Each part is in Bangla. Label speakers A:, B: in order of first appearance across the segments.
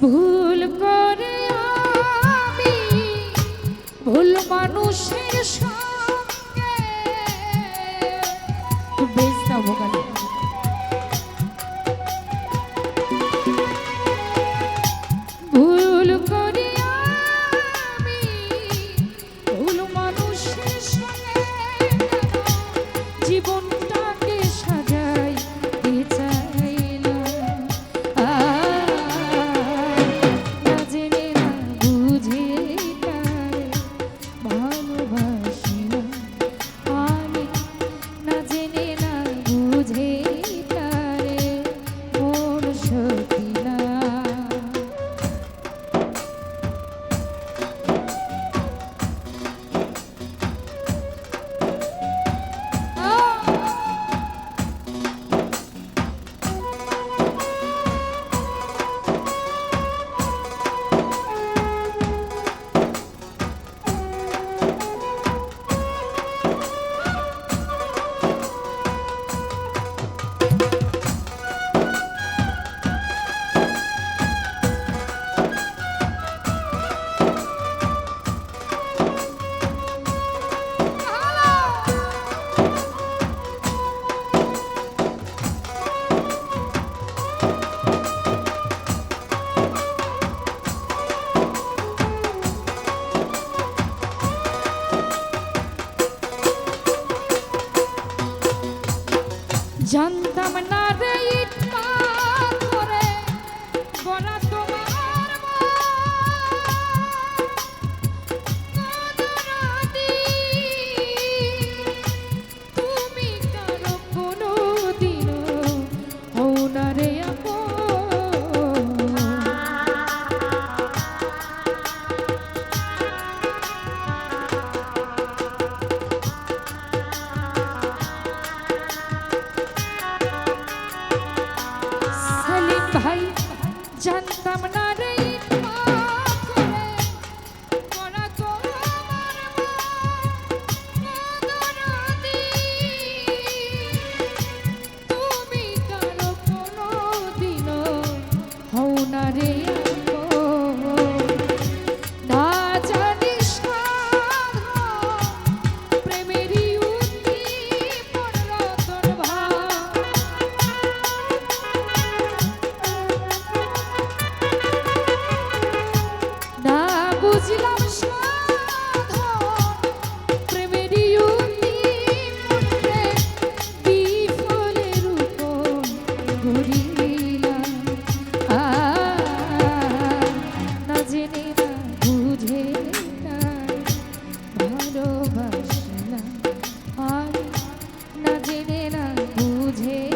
A: ভুল করে আমি ভুল মানুষের সঙ্গে। বেশ না day.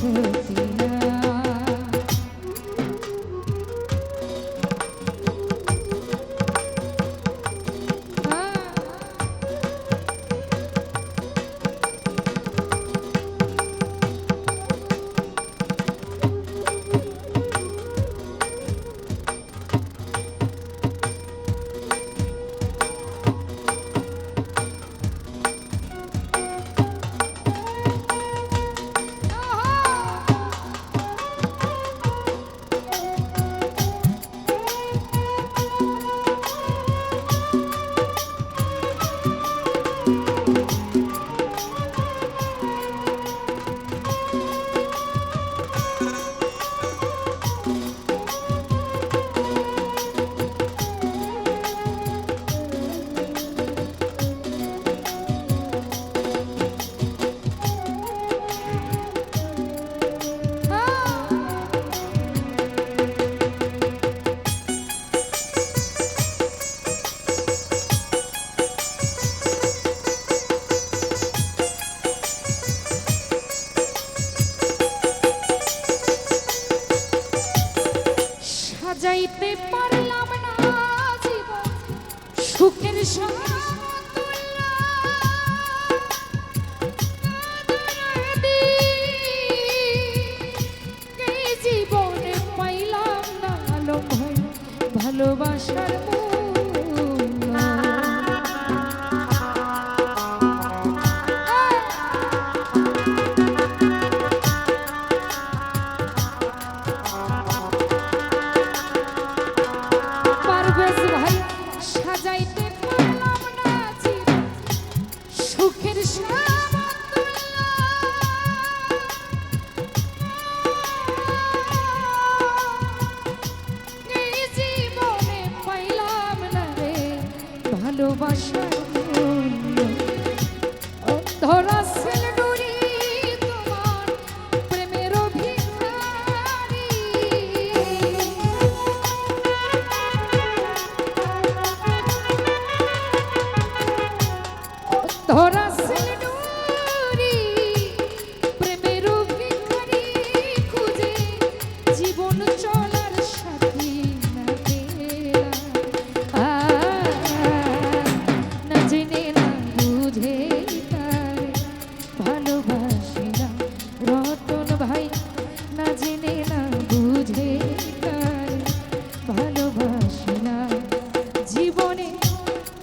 A: 嗯。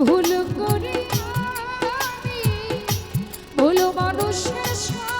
A: ভুল করি ভুল মানুষের সাথে